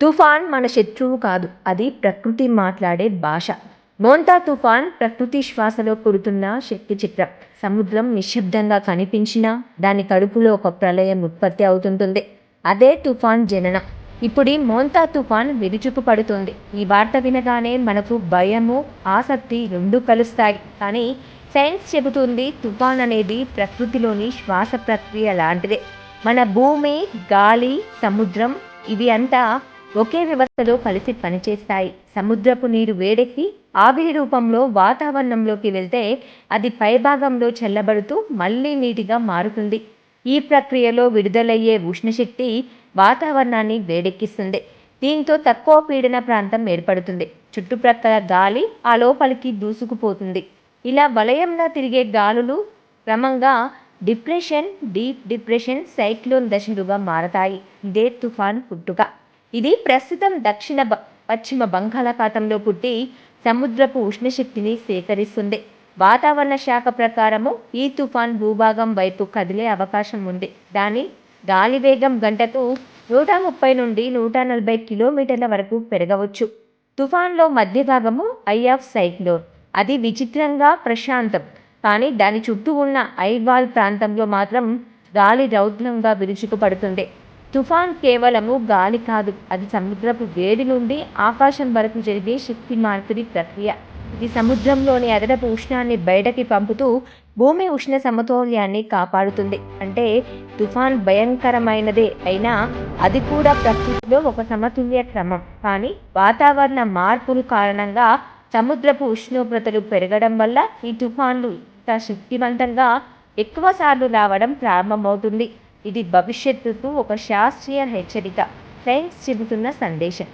తుఫాన్ మన శత్రువు కాదు అది ప్రకృతి మాట్లాడే భాష. మోంతా తుఫాన్ ప్రకృతి శ్వాసలో పుడుతున్న శక్తి చిత్రం. సముద్రం నిశ్శబ్దంగా కనిపించినా దాని కడుపులో ఒక ప్రళయం ఉత్పత్తి అవుతుంటుంది. అదే తుఫాన్ జననం. ఇప్పుడు ఈ మోంతా తుఫాన్ విరుచుకు పడుతుంది. ఈ వార్త వినగానే మనకు భయము ఆసక్తి రెండు కలుస్తాయి. కానీ సైన్స్ చెబుతుంది తుఫాన్ అనేది ప్రకృతిలోని శ్వాస ప్రక్రియ లాంటిదే. మన భూమి గాలి సముద్రం ఇవి అంతా ఒకే వ్యవస్థలో కలిసి పనిచేస్తాయి. సముద్రపు నీరు వేడెక్కి ఆవిరి రూపంలో వాతావరణంలోకి వెళ్తే అది పైభాగంలో చల్లబడుతూ మళ్ళీ నీటిగా మారుతుంది. ఈ ప్రక్రియలో విడుదలయ్యే ఉష్ణశక్తి వాతావరణాన్ని వేడెక్కిస్తుంది. దీంతో తక్కువ పీడన ప్రాంతం ఏర్పడుతుంది. చుట్టుప్రక్కల గాలి ఆ లోపలికి దూసుకుపోతుంది. ఇలా వలయంలా తిరిగే గాలులు క్రమంగా డిప్రెషన్ డీప్ డిప్రెషన్ సైక్లోన్ దశలుగా మారతాయి. ఇదే తుఫాన్ పుట్టుక. ఇది ప్రస్తుతం దక్షిణ బ- పశ్చిమ బంగాళాఖాతంలో పుట్టి సముద్రపు ఉష్ణశక్తిని సేకరిస్తుంది. వాతావరణ శాఖ ప్రకారము ఈ తుఫాన్ భూభాగం వైపు కదిలే అవకాశం ఉంది. దాని గాలి వేగం గంటకు నూట ముప్పై నుండి నూట నలభై కిలోమీటర్ల వరకు పెరగవచ్చు. తుఫాన్లో మధ్య భాగము ఐ ఆఫ్ సైక్లోన్. అది విచిత్రంగా ప్రశాంతం. కానీ దాని చుట్టూ ఉన్న ఐవాల్ ప్రాంతంలో మాత్రం గాలి రౌద్రంగా విరుచుకుపడుతుంది. తుఫాన్ కేవలము గాలి కాదు అది సముద్రపు వేడి నుండి ఆకాశం వరకు జరిగే శక్తి మార్పిడి ప్రక్రియ. ఇది సముద్రంలోని అదనపు ఉష్ణాన్ని బయటకి పంపుతూ భూమి ఉష్ణ సమతౌల్యాన్ని కాపాడుతుంది. అంటే తుఫాన్ భయంకరమైనదే అయినా అది కూడా ప్రకృతిలో ఒక సమతుల్య క్రమం. కానీ వాతావరణ మార్పుల కారణంగా సముద్రపు ఉష్ణోగ్రతలు పెరగడం వల్ల ఈ తుఫాన్లు ఇంత శక్తివంతంగా ఎక్కువ సార్లు రావడం ప్రారంభమవుతుంది. ఇది భవిష్యత్తుకు ఒక శాస్త్రీయ హెచ్చరిక. సైన్స్ చెబుతున్న సందేశం.